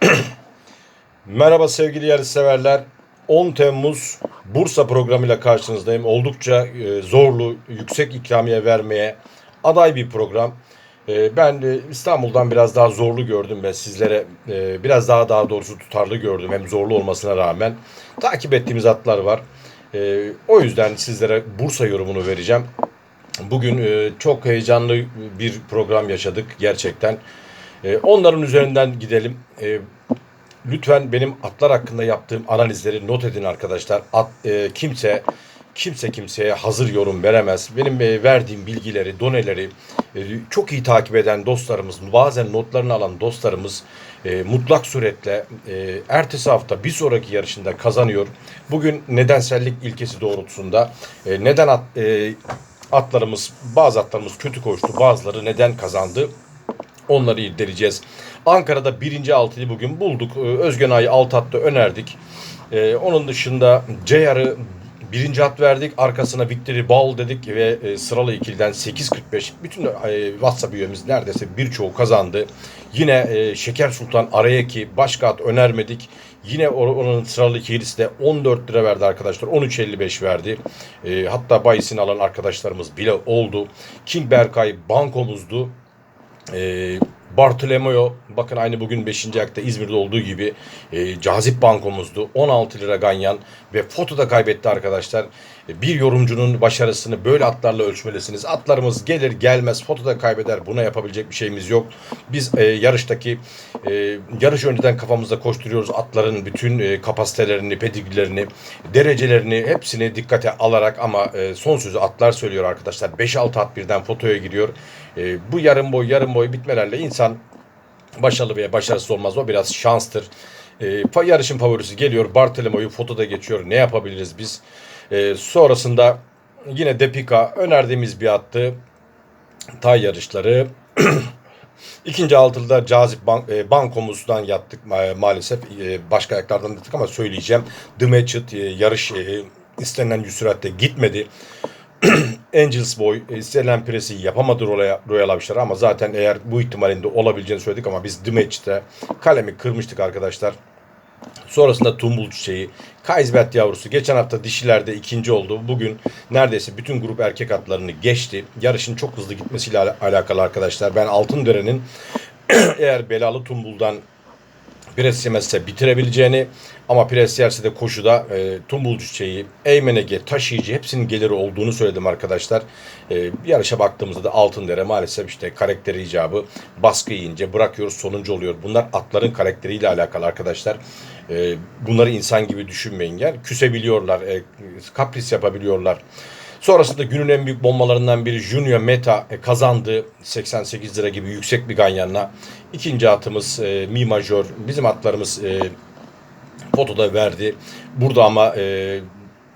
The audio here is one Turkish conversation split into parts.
Merhaba sevgili yarışseverler. 10 Temmuz Bursa programıyla karşınızdayım. Oldukça e, zorlu, yüksek ikramiye vermeye aday bir program. E, ben e, İstanbul'dan biraz daha zorlu gördüm ve sizlere e, biraz daha daha doğrusu tutarlı gördüm. Hem zorlu olmasına rağmen takip ettiğimiz atlar var. E, o yüzden sizlere Bursa yorumunu vereceğim. Bugün e, çok heyecanlı bir program yaşadık gerçekten. E, onların üzerinden gidelim. E, lütfen benim atlar hakkında yaptığım analizleri not edin arkadaşlar. At, e, kimse kimse kimseye hazır yorum veremez. Benim e, verdiğim bilgileri, doneleri e, çok iyi takip eden dostlarımız, bazen notlarını alan dostlarımız e, mutlak suretle e, ertesi hafta bir sonraki yarışında kazanıyor. Bugün nedensellik ilkesi doğrultusunda e, neden at, e, atlarımız, bazı atlarımız kötü koştu, bazıları neden kazandı? Onları irdeleyeceğiz. Ankara'da birinci altıyı bugün bulduk. Ee, Özgen Ağa'yı alt hatta önerdik. Ee, onun dışında Ceyar'ı birinci at verdik. Arkasına Victory Ball dedik ve e, sıralı ikiliden 8.45. Bütün e, WhatsApp üyemiz neredeyse birçoğu kazandı. Yine e, Şeker Sultan Arayaki başka at önermedik. Yine onun sıralı ikilisi de 14 lira verdi arkadaşlar. 13.55 verdi. E, hatta bayisini alan arkadaşlarımız bile oldu. King Berkay bankomuzdu. E, Bartolomeo bakın aynı bugün 5. ayakta İzmir'de olduğu gibi e, cazip bankomuzdu. 16 lira ganyan ve fotoda kaybetti arkadaşlar. E, bir yorumcunun başarısını böyle atlarla ölçmelisiniz. Atlarımız gelir gelmez fotoda kaybeder. Buna yapabilecek bir şeyimiz yok. Biz e, yarıştaki e, yarış önceden kafamızda koşturuyoruz. Atların bütün e, kapasitelerini, pedigrilerini, derecelerini hepsini dikkate alarak ama e, son sözü atlar söylüyor arkadaşlar. 5-6 at birden fotoya giriyor. E, bu yarım boy yarım boy bitmelerle insan başarılı veya başarısız olmaz. O biraz şanstır. E, yarışın favorisi geliyor. Bartolomeo'yu fotoda geçiyor. Ne yapabiliriz biz? E, sonrasında yine Depika önerdiğimiz bir attı. Tay yarışları. İkinci altılıda cazip bank, e, bankomuzdan yattık ma- maalesef. E, başka ayaklardan yattık ama söyleyeceğim. The Matchet e, yarış e, istenilen süratte gitmedi. Angels Boy e, istenilen presi yapamadı Royal, Royal Avşar ama zaten eğer bu ihtimalinde olabileceğini söyledik ama biz The Match'te kalemi kırmıştık arkadaşlar. Sonrasında Tumbul Çiçeği, Kaysbert yavrusu geçen hafta dişilerde ikinci oldu. Bugün neredeyse bütün grup erkek atlarını geçti. Yarışın çok hızlı gitmesiyle ala- alakalı arkadaşlar. Ben Altındere'nin eğer belalı Tumbul'dan pres yemezse bitirebileceğini ama pres yerse de koşuda e, tumbulcu çiçeği, Eymenege, taşıyıcı hepsinin geliri olduğunu söyledim arkadaşlar. E, yarışa baktığımızda da Altındere maalesef işte karakteri icabı baskı yiyince bırakıyoruz sonuncu oluyor. Bunlar atların karakteriyle alakalı arkadaşlar. E, bunları insan gibi düşünmeyin. Yani küsebiliyorlar, e, kapris yapabiliyorlar. Sonrasında günün en büyük bombalarından biri Junior Meta e, kazandı. 88 lira gibi yüksek bir ganyanla. İkinci atımız e, Mi Major. Bizim atlarımız e, fotoda verdi. Burada ama e,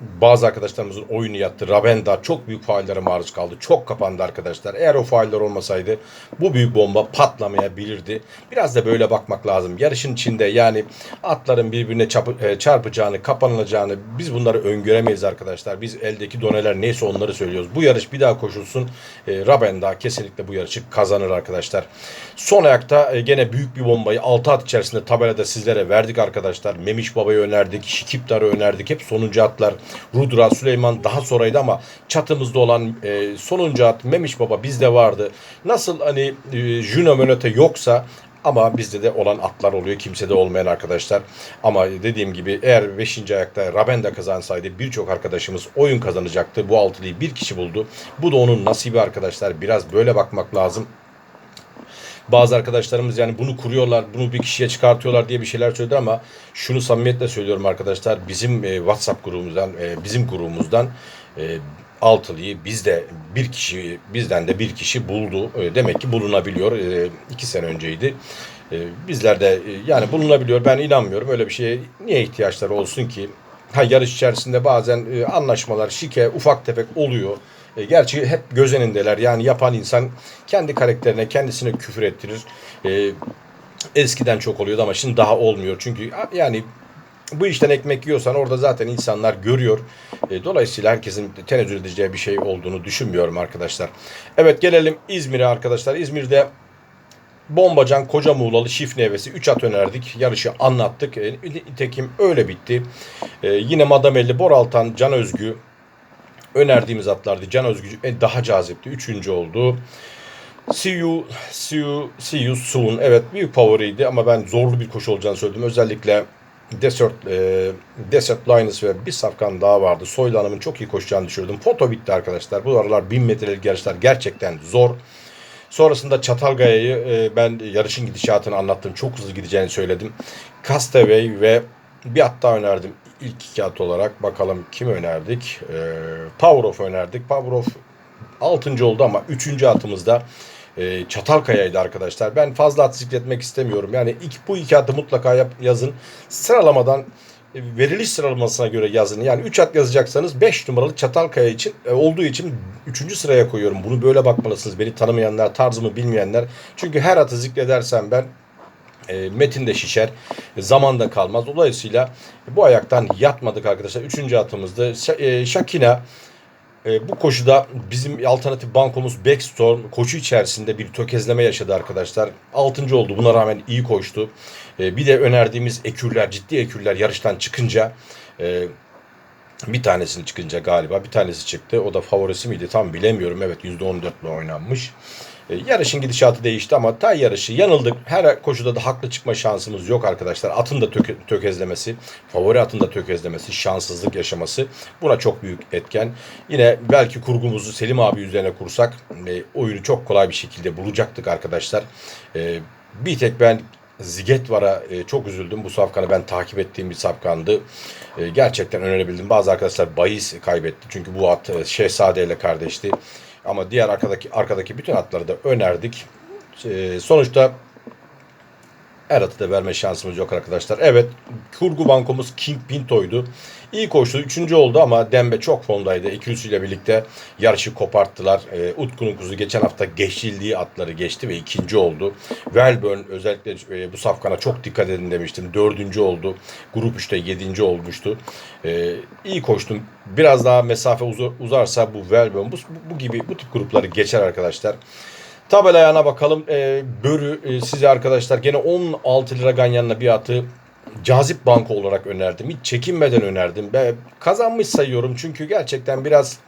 bazı arkadaşlarımızın oyunu yattı. Ravenda çok büyük faallere maruz kaldı. Çok kapandı arkadaşlar. Eğer o faaller olmasaydı bu büyük bomba patlamayabilirdi. Biraz da böyle bakmak lazım. Yarışın içinde yani atların birbirine çapı- e, çarpacağını, kapanılacağını biz bunları öngöremeyiz arkadaşlar. Biz eldeki doneler neyse onları söylüyoruz. Bu yarış bir daha koşulsun. E, Ravenda kesinlikle bu yarışı kazanır arkadaşlar. Son ayakta e, gene büyük bir bombayı 6 at içerisinde tabelada sizlere verdik arkadaşlar. Memiş Baba'yı önerdik, Şikiptar'ı önerdik. Hep sonuncu atlar. Rudra, Süleyman daha sonraydı ama çatımızda olan e, sonuncu at Memiş Baba bizde vardı. Nasıl hani e, Juno Mönöte yoksa ama bizde de olan atlar oluyor. Kimsede olmayan arkadaşlar. Ama dediğim gibi eğer 5. ayakta Rabenda kazansaydı birçok arkadaşımız oyun kazanacaktı. Bu altılıyı bir kişi buldu. Bu da onun nasibi arkadaşlar. Biraz böyle bakmak lazım. Bazı arkadaşlarımız yani bunu kuruyorlar, bunu bir kişiye çıkartıyorlar diye bir şeyler söyledi ama şunu samimiyetle söylüyorum arkadaşlar. Bizim e, WhatsApp grubumuzdan, e, bizim grubumuzdan e, altılıyı bizde bir kişi, bizden de bir kişi buldu. E, demek ki bulunabiliyor. E, iki sene önceydi. E, bizler de e, yani bulunabiliyor. Ben inanmıyorum. Öyle bir şeye niye ihtiyaçları olsun ki? Ha, yarış içerisinde bazen e, anlaşmalar, şike, ufak tefek oluyor. E, gerçi hep göz önündeler. Yani yapan insan kendi karakterine, kendisine küfür ettirir. E, eskiden çok oluyordu ama şimdi daha olmuyor. Çünkü yani bu işten ekmek yiyorsan orada zaten insanlar görüyor. E, dolayısıyla herkesin tenezzül edeceği bir şey olduğunu düşünmüyorum arkadaşlar. Evet gelelim İzmir'e arkadaşlar. İzmir'de Bombacan Koca Muğlalı Şifne Hevesi 3 at önerdik. Yarışı anlattık. E, nitekim öyle bitti. E, yine Madamelli, Boraltan, Can Özgü önerdiğimiz atlardı. Can Özgü e, daha cazipti. Üçüncü oldu. See you, see you, see you soon. Evet büyük favoriydi ama ben zorlu bir koşu olacağını söyledim. Özellikle Desert, e, Desert Linus ve bir safkan daha vardı. Soylu Hanım'ın çok iyi koşacağını düşünüyordum. Foto bitti arkadaşlar. Bu aralar 1000 metrelik yarışlar gerçekten zor. Sonrasında Çatalgaya'yı e, ben yarışın gidişatını anlattım. Çok hızlı gideceğini söyledim. Castaway ve bir at önerdim. İlk iki at olarak bakalım kim önerdik? E, Power of önerdik. Power of 6. oldu ama 3. atımızda e, Çatalkaya'ydı arkadaşlar. Ben fazla at zikretmek istemiyorum. Yani ilk, bu iki atı mutlaka yap, yazın. Sıralamadan e, veriliş sıralamasına göre yazın. Yani 3 at yazacaksanız 5 numaralı Çatalkaya için e, olduğu için 3. sıraya koyuyorum. Bunu böyle bakmalısınız. Beni tanımayanlar, tarzımı bilmeyenler. Çünkü her atı zikredersem ben e, metin de şişer. Zaman da kalmaz. Dolayısıyla bu ayaktan yatmadık arkadaşlar. Üçüncü atımızda Ş- e, Şakina e, bu koşuda bizim alternatif bankomuz Backstorm koşu içerisinde bir tökezleme yaşadı arkadaşlar. Altıncı oldu. Buna rağmen iyi koştu. E, bir de önerdiğimiz ekürler, ciddi ekürler yarıştan çıkınca e, bir tanesini çıkınca galiba bir tanesi çıktı. O da favorisi miydi tam bilemiyorum. Evet %14 ile oynanmış. E, yarışın gidişatı değişti ama tay yarışı yanıldık. Her koşuda da haklı çıkma şansımız yok arkadaşlar. Atın da töke- tökezlemesi, favori atın da tökezlemesi, şanssızlık yaşaması buna çok büyük etken. Yine belki kurgumuzu Selim abi üzerine kursak e, oyunu çok kolay bir şekilde bulacaktık arkadaşlar. E, bir tek ben Zigetvar'a e, çok üzüldüm. Bu safkanı ben takip ettiğim bir safkandı. E, gerçekten önerebildim. Bazı arkadaşlar bahis kaybetti. Çünkü bu at e, Şehzade ile kardeşti. Ama diğer arkadaki arkadaki bütün atları da önerdik. E, sonuçta her atı da verme şansımız yok arkadaşlar. Evet kurgu bankomuz King Pinto'ydu. İyi koştu. Üçüncü oldu ama Dembe çok formdaydı. İkilisiyle birlikte yarışı koparttılar. E, Utku'nun kuzu geçen hafta geçildiği atları geçti ve ikinci oldu. Welburn özellikle e, bu safkana çok dikkat edin demiştim. Dördüncü oldu. Grup 3'te yedinci olmuştu. E, iyi koştum. Biraz daha mesafe uza- uzarsa bu Welburn bu, bu gibi bu tip grupları geçer arkadaşlar. Tabela ayağına bakalım. Ee, Börü e, size arkadaşlar gene 16 lira ganyanla bir atı cazip banko olarak önerdim. Hiç çekinmeden önerdim. Ben kazanmış sayıyorum çünkü gerçekten biraz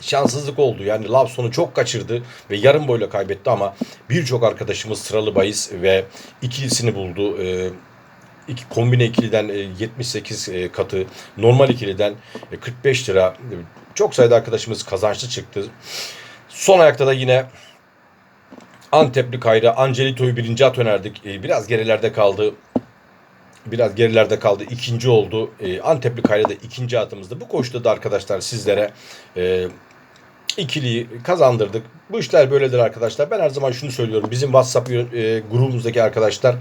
şanssızlık oldu. Yani Lawson'u çok kaçırdı ve yarım boyla kaybetti ama birçok arkadaşımız sıralı bahis ve ikilisini buldu. Ee, iki, kombine ikiliden e, 78 e, katı, normal ikiliden e, 45 lira. E, Çok sayıda arkadaşımız kazançlı çıktı. Son ayakta da yine Antepli Kayra Angelito'yu birinci at önerdik. Ee, biraz gerilerde kaldı. Biraz gerilerde kaldı. İkinci oldu. Ee, Antepli Kayra da ikinci atımızdı. Bu koşuda da arkadaşlar sizlere e, ikiliyi kazandırdık. Bu işler böyledir arkadaşlar. Ben her zaman şunu söylüyorum. Bizim WhatsApp e, grubumuzdaki arkadaşlar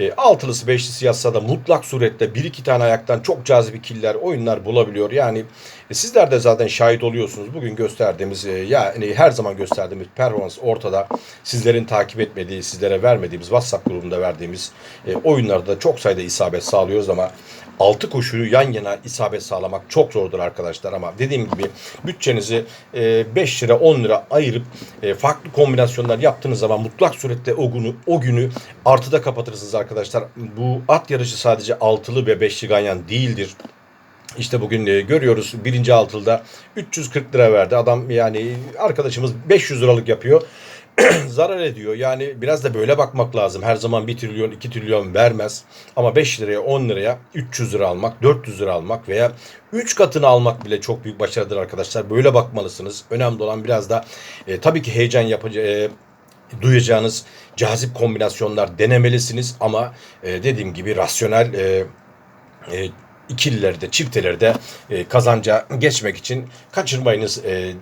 e, altılısı beşlisi yazsa da mutlak surette bir iki tane ayaktan çok cazip ikililer oyunlar bulabiliyor. Yani e, sizler de zaten şahit oluyorsunuz. Bugün gösterdiğimiz e, yani her zaman gösterdiğimiz performans ortada. Sizlerin takip etmediği, sizlere vermediğimiz WhatsApp grubunda verdiğimiz e, oyunlarda çok sayıda isabet sağlıyoruz ama 6 koşuyu yan yana isabet sağlamak çok zordur arkadaşlar ama dediğim gibi bütçenizi e, 5 lira 10 lira ayırıp e, farklı kombinasyonlar yaptığınız zaman mutlak surette o günü o günü artıda kapatırsınız arkadaşlar. Bu at yarışı sadece altılı ve beşli ganyan değildir. İşte bugün e, görüyoruz birinci altılda 340 lira verdi. Adam yani arkadaşımız 500 liralık yapıyor. zarar ediyor. Yani biraz da böyle bakmak lazım. Her zaman 1 trilyon 2 trilyon vermez. Ama 5 liraya 10 liraya 300 lira almak 400 lira almak veya 3 katını almak bile çok büyük başarıdır arkadaşlar. Böyle bakmalısınız. Önemli olan biraz da e, tabii ki heyecan yapıcı e, duyacağınız cazip kombinasyonlar denemelisiniz ama e, dediğim gibi rasyonel e, e, ikililerde, çiftelerde e, kazanca geçmek için kaçırmayınız. E,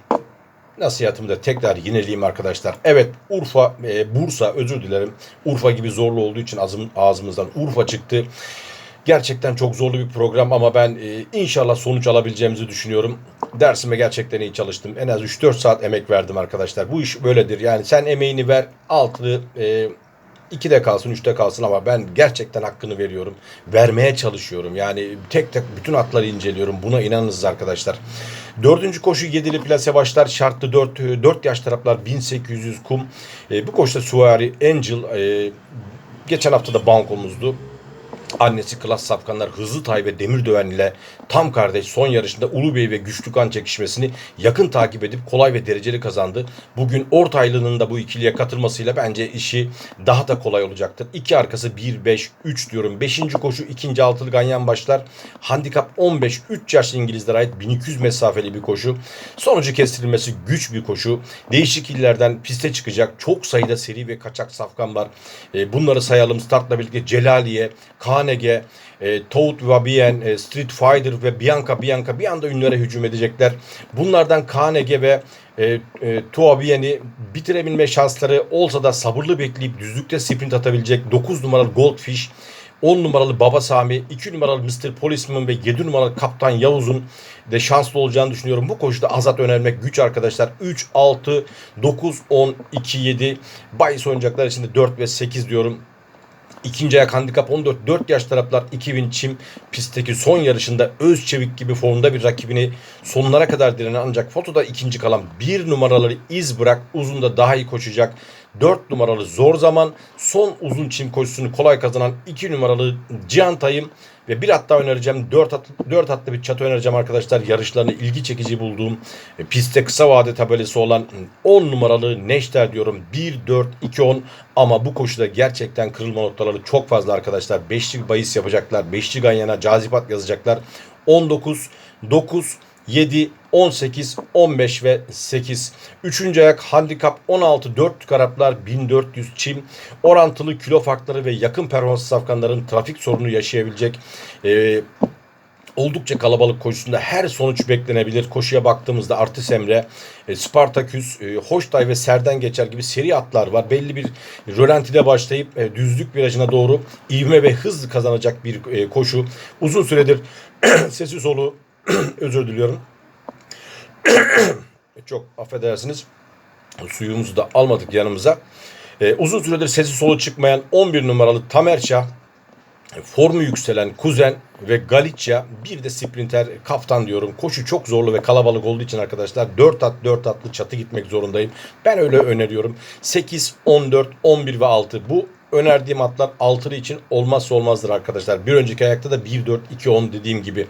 nasihatımı da tekrar yineleyeyim arkadaşlar. Evet Urfa, e, Bursa özür dilerim. Urfa gibi zorlu olduğu için ağzım, ağzımızdan Urfa çıktı. Gerçekten çok zorlu bir program ama ben e, inşallah sonuç alabileceğimizi düşünüyorum. Dersime gerçekten iyi çalıştım. En az 3-4 saat emek verdim arkadaşlar. Bu iş böyledir. Yani sen emeğini ver, altını e, 2'de kalsın, 3'te kalsın ama ben gerçekten hakkını veriyorum. Vermeye çalışıyorum. Yani tek tek bütün atları inceliyorum. Buna inanınız arkadaşlar. Dördüncü koşu yedili plase başlar. Şartlı 4, 4 yaş taraflar 1800 kum. E, bu koşuda Suvari Angel e, geçen hafta da bankomuzdu. Annesi Klas Safkanlar Hızlı Tay ve Demir Döven ile tam kardeş son yarışında Ulubey ve Güçlü Kan çekişmesini yakın takip edip kolay ve dereceli kazandı. Bugün Ortaylı'nın da bu ikiliye katılmasıyla bence işi daha da kolay olacaktır. İki arkası 1-5-3 diyorum. Beşinci koşu ikinci altılı ganyan başlar. Handikap 15 3 yaşlı İngilizlere ait 1200 mesafeli bir koşu. Sonucu kestirilmesi güç bir koşu. Değişik illerden piste çıkacak. Çok sayıda seri ve kaçak safkan var. E, bunları sayalım. Startla birlikte Celaliye, Kanege, e, Toad Vabien, e, Street Fighter ve Bianca Bianca bir anda ünlere hücum edecekler. Bunlardan Kanege ve e, e, Tuabien'i bitirebilme şansları olsa da sabırlı bekleyip düzlükte sprint atabilecek 9 numaralı Goldfish 10 numaralı Baba Sami, 2 numaralı Mr. Policeman ve 7 numaralı Kaptan Yavuz'un de şanslı olacağını düşünüyorum. Bu koşuda Azat önermek güç arkadaşlar. 3, 6, 9, 10, 2, 7. Bayis oyuncaklar için de 4 ve 8 diyorum. İkinci ayak handikap 14. 4 yaş taraflar 2000 çim pistteki son yarışında Özçevik gibi formda bir rakibini sonlara kadar direnen ancak fotoda ikinci kalan bir numaraları iz bırak uzunda daha iyi koşacak. 4 numaralı zor zaman son uzun çim koşusunu kolay kazanan 2 numaralı Cihan Tayım ve bir hatta önereceğim 4 atlı, 4 atlı bir çatı önereceğim arkadaşlar. Yarışlarını ilgi çekici bulduğum e, pistte kısa vade tabelası olan 10 numaralı Neşter diyorum. 1 4 2 10 ama bu koşuda gerçekten kırılma noktaları çok fazla arkadaşlar. Beşli bahis yapacaklar. Beşli ganyana cazipat yazacaklar. 19 9 7, 18, 15 ve 8. Üçüncü ayak handikap 16, 4 karaplar 1400 çim. Orantılı kilo farkları ve yakın performans safkanların trafik sorunu yaşayabilecek e, oldukça kalabalık koşusunda her sonuç beklenebilir. Koşuya baktığımızda Artis Emre, e, Spartaküs, e, Hoştay ve Serden geçer gibi seri atlar var. Belli bir rölantide başlayıp e, düzlük virajına doğru ivme ve hız kazanacak bir koşu. Uzun süredir sesi solu özür diliyorum. Çok affedersiniz. Suyumuzu da almadık yanımıza. Ee, uzun süredir sesi solu çıkmayan 11 numaralı Tamerşah, formu yükselen Kuzen ve Galicia bir de sprinter kaptan diyorum. Koşu çok zorlu ve kalabalık olduğu için arkadaşlar 4 at 4 atlı çatı gitmek zorundayım. Ben öyle öneriyorum. 8, 14, 11 ve 6 bu önerdiğim atlar altılı için olmazsa olmazdır arkadaşlar. Bir önceki ayakta da 1, 4, 2, 10 dediğim gibi.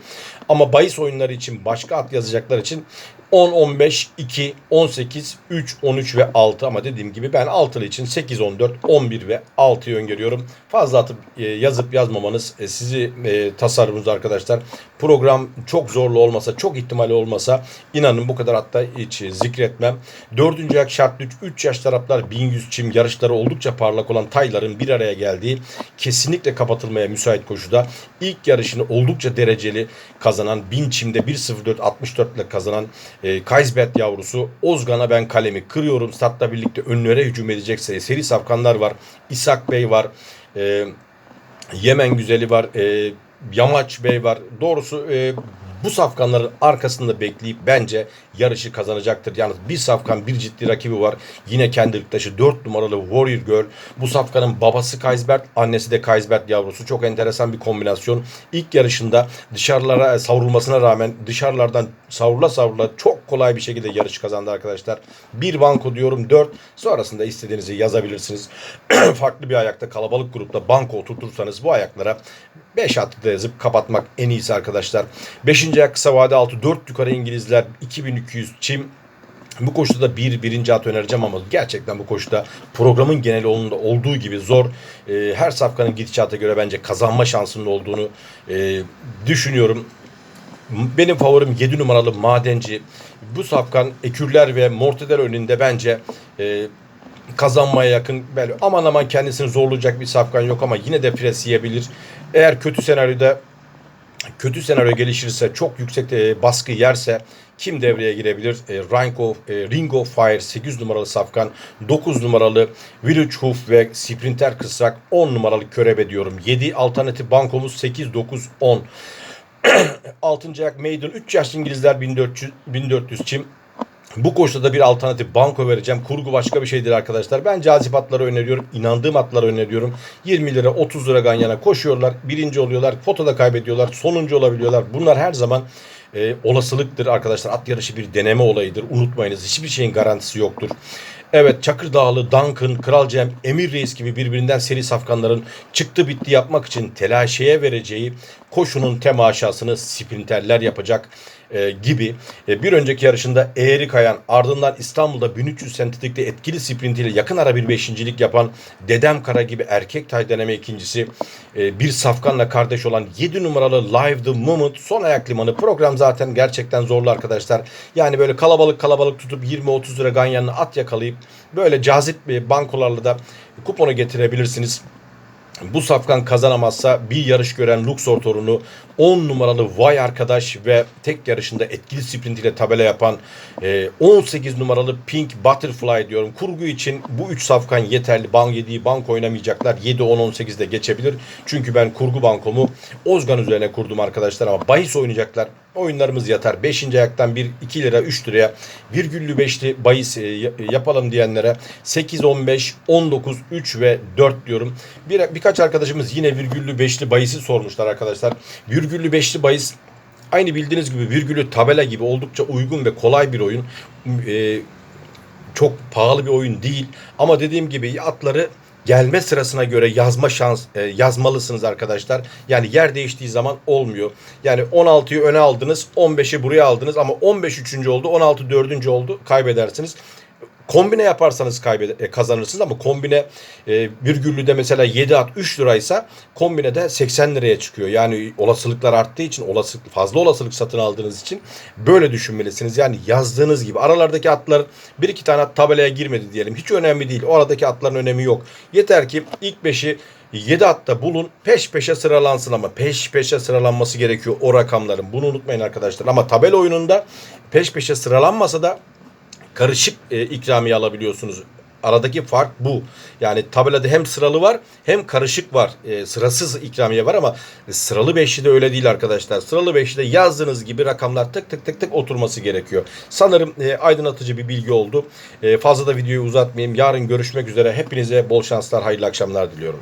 Ama bahis oyunları için başka at yazacaklar için 10, 15, 2, 18, 3, 13 ve 6 ama dediğim gibi ben altılı için 8, 14, 11 ve 6'yı öngörüyorum. Fazla atıp e, yazıp yazmamanız e, sizi e, tasarrufunuz arkadaşlar. Program çok zorlu olmasa, çok ihtimali olmasa inanın bu kadar hatta hiç zikretmem. Dördüncü ayak şart 3, 3 yaş taraflar 1100 çim yarışları oldukça parlak olan tayların bir araya geldiği kesinlikle kapatılmaya müsait koşuda ilk yarışını oldukça dereceli kazanan 1000 çimde 1.04 64 ile kazanan e, Kaysbert yavrusu Ozgan'a ben kalemi kırıyorum. Startla birlikte önlere hücum edecekse seri safkanlar var. İshak Bey var. E, Yemen Güzeli var. E, Yamaç Bey var. Doğrusu e, bu safkanların arkasında bekleyip bence yarışı kazanacaktır. Yalnız bir safkan bir ciddi rakibi var. Yine kendi ırktaşı 4 numaralı Warrior Girl. Bu safkanın babası Kaysbert, annesi de Kaysbert yavrusu. Çok enteresan bir kombinasyon. İlk yarışında dışarılara savrulmasına rağmen dışarılardan savrula savrula çok kolay bir şekilde yarış kazandı arkadaşlar. Bir banko diyorum 4. Sonrasında istediğinizi yazabilirsiniz. Farklı bir ayakta kalabalık grupta banko oturtursanız bu ayaklara 5 atlıda yazıp kapatmak en iyisi arkadaşlar. 5. ayak kısa vade altı 4 yukarı İngilizler 2200 çim bu koşuda da bir birinci at önereceğim ama gerçekten bu koşuda programın genel olduğu gibi zor. E, her safkanın gidişata göre bence kazanma şansının olduğunu e, düşünüyorum. Benim favorim 7 numaralı Madenci. Bu safkan Ekürler ve Morteder önünde bence e, kazanmaya yakın. Böyle aman aman kendisini zorlayacak bir safkan yok ama yine de pres yiyebilir. Eğer kötü senaryoda kötü senaryo gelişirse çok yüksek e, baskı yerse kim devreye girebilir? E, Ringo, e, Ringo Fire 8 numaralı safkan, 9 numaralı Hoof ve Sprinter kısrak 10 numaralı körebe diyorum. 7 alternatif bankomuz 8, 9, 10. 6. ayak Maiden 3 yaşlı İngilizler 1400, 1400 çim. Bu koşuda da bir alternatif banko vereceğim. Kurgu başka bir şeydir arkadaşlar. Ben cazip atları öneriyorum. İnandığım atları öneriyorum. 20 lira 30 lira ganyana koşuyorlar. Birinci oluyorlar. Fotoda kaybediyorlar. Sonuncu olabiliyorlar. Bunlar her zaman e, olasılıktır arkadaşlar. At yarışı bir deneme olayıdır. Unutmayınız. Hiçbir şeyin garantisi yoktur. Evet Çakır Dağlı, Duncan, Kral Cem, Emir Reis gibi birbirinden seri safkanların çıktı bitti yapmak için telaşeye vereceği koşunun temaşasını sprinterler yapacak e, gibi. E, bir önceki yarışında Eğri Kayan ardından İstanbul'da 1300 sentetikte etkili sprintiyle yakın ara bir beşincilik yapan Dedem Kara gibi erkek tay deneme ikincisi e, bir safkanla kardeş olan 7 numaralı Live the Moment son ayak limanı program zaten gerçekten zorlu arkadaşlar. Yani böyle kalabalık kalabalık tutup 20-30 lira ganyanını at yakalayıp böyle cazip bir bankolarla da kuponu getirebilirsiniz. Bu safkan kazanamazsa bir yarış gören Luxor torunu 10 numaralı Vay arkadaş ve tek yarışında etkili sprint ile tabela yapan e, 18 numaralı Pink Butterfly diyorum. Kurgu için bu 3 safkan yeterli. Bank 7'yi bank oynamayacaklar. 7 10 18'de geçebilir. Çünkü ben kurgu bankomu Ozgan üzerine kurdum arkadaşlar ama bahis oynayacaklar. Oyunlarımız yatar. 5. ayaktan 1 2 lira 3 liraya virgüllü 5'li bahis e, yapalım diyenlere 8 15 19 3 ve 4 diyorum. Bir, birkaç arkadaşımız yine virgüllü 5'li bahisi sormuşlar arkadaşlar. Virgüllü 5'li bahis aynı bildiğiniz gibi virgülü tabela gibi oldukça uygun ve kolay bir oyun. E, çok pahalı bir oyun değil ama dediğim gibi atları gelme sırasına göre yazma şans e, yazmalısınız arkadaşlar. Yani yer değiştiği zaman olmuyor. Yani 16'yı öne aldınız, 15'i buraya aldınız ama 15 üçüncü oldu, 16 dördüncü oldu kaybedersiniz. Kombine yaparsanız kaybeder, kazanırsınız ama kombine e, virgüllüde mesela 7 at 3 liraysa kombine de 80 liraya çıkıyor. Yani olasılıklar arttığı için olasılık fazla olasılık satın aldığınız için böyle düşünmelisiniz. Yani yazdığınız gibi aralardaki atlar bir iki tane at tabelaya girmedi diyelim. Hiç önemli değil. Oradaki atların önemi yok. Yeter ki ilk 5'i 7 atta bulun peş peşe sıralansın ama peş peşe sıralanması gerekiyor o rakamların. Bunu unutmayın arkadaşlar. Ama tabela oyununda peş peşe sıralanmasa da karışık e, ikramiye alabiliyorsunuz. Aradaki fark bu. Yani tabelada hem sıralı var hem karışık var. E, sırasız ikramiye var ama sıralı beşli de öyle değil arkadaşlar. Sıralı beşli yazdığınız gibi rakamlar tık tık tık tık oturması gerekiyor. Sanırım e, aydınlatıcı bir bilgi oldu. E, fazla da videoyu uzatmayayım. Yarın görüşmek üzere. Hepinize bol şanslar, hayırlı akşamlar diliyorum.